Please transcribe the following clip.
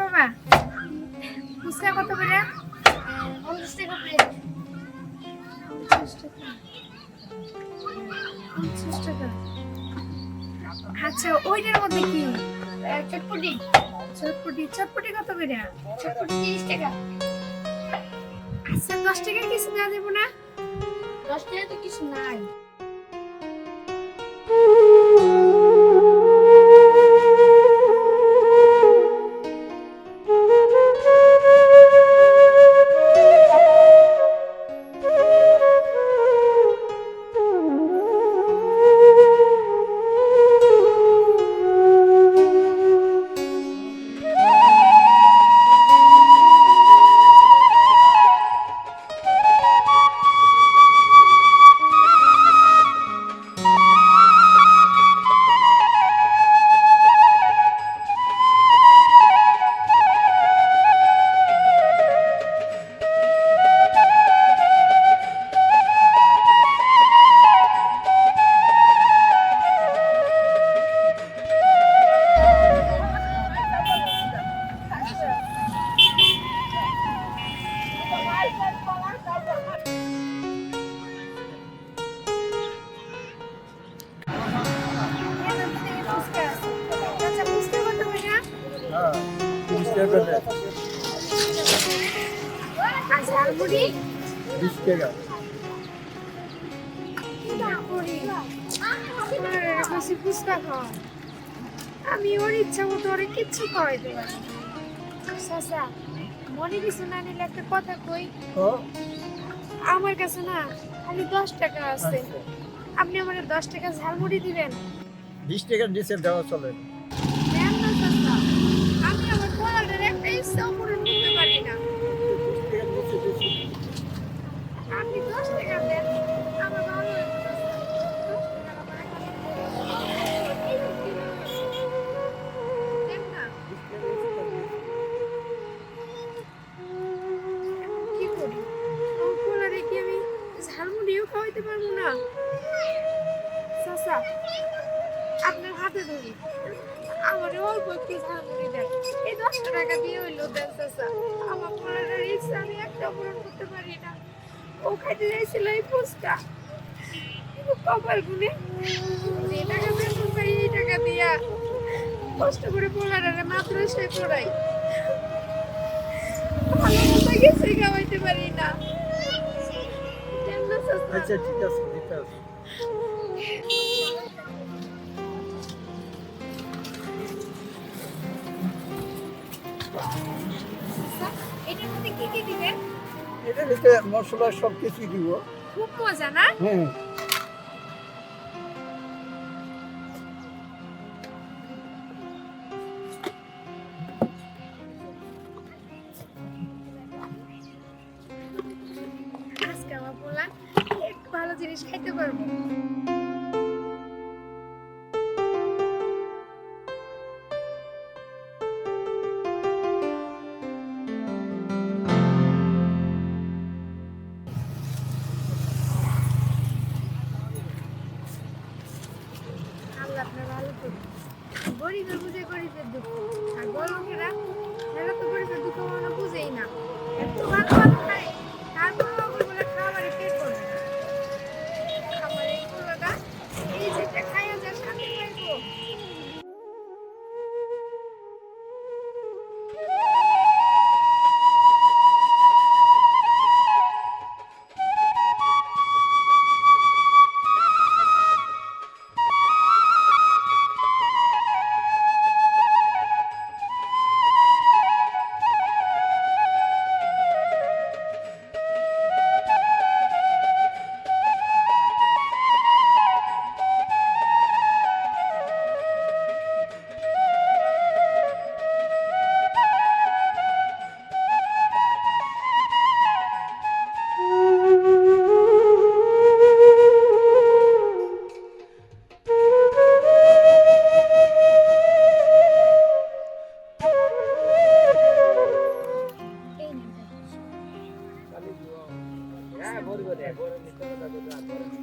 বাবা ফুচকা কত করে? পঞ্চাশ টাকা প্লেট পঞ্চাশ টাকা। আচ্ছা ওইটার মধ্যে কি? চটপটি। চটপটি চটপটি কত করে? চটপটি তিরিশ টাকা। আচ্ছা দশ টাকার কিছু দেওয়া দেবো না? দশ টাকা তো কিছু নাই। বিশ টাকা। আমি ওর ইচ্ছা মতো ওরে কিচ্ছু খাওয়াইতে পারি। মনে কিছু না নিলে একটা কথা কই? আমার কাছে না খালি দশ টাকা আছে। আচ্ছা। আপনি আমার দশ টাকা ঝালমুড়ি দিবেন? বিশ টাকার নিচে দেওয়া চলে। ঝালমুড়িও খাওয়াইতে পারব না। চাচা, আপনার হাতে ধরি। আমার অল্প একটু ঝালমুড়ি দেন এই দশটা টাকা দিয়ে হইল দেন, চাচা। আমার পোলারের ইচ্ছা, আমি একটা পূরণ করতে পারি না। ও খাইতে চাইছিল এই ফুচকা। কপাল গুনে যে টাকা বেতন পাই এই টাকা দিয়া কষ্ট করে পোলারে মাত্র সে পড়াই ভালো মতো গেছে খাওয়াইতে পারি না। আচ্ছা ঠিক আছে দিতে আছে। এটার মধ্যে কি কি দিবেন? এটার ভিতরে মশলা সব কিছুই দিব। খুব মজা না? হ্যাঁ। ভালো জিনিস খাইতে পারব। গরিবের বুঝে গরিবের দুঃখ। আর লোকেরা এরা তো গরিবের দুঃখ মনে বুঝেই না। এত ভালো 哎，过来，你过来，大哥，大哥。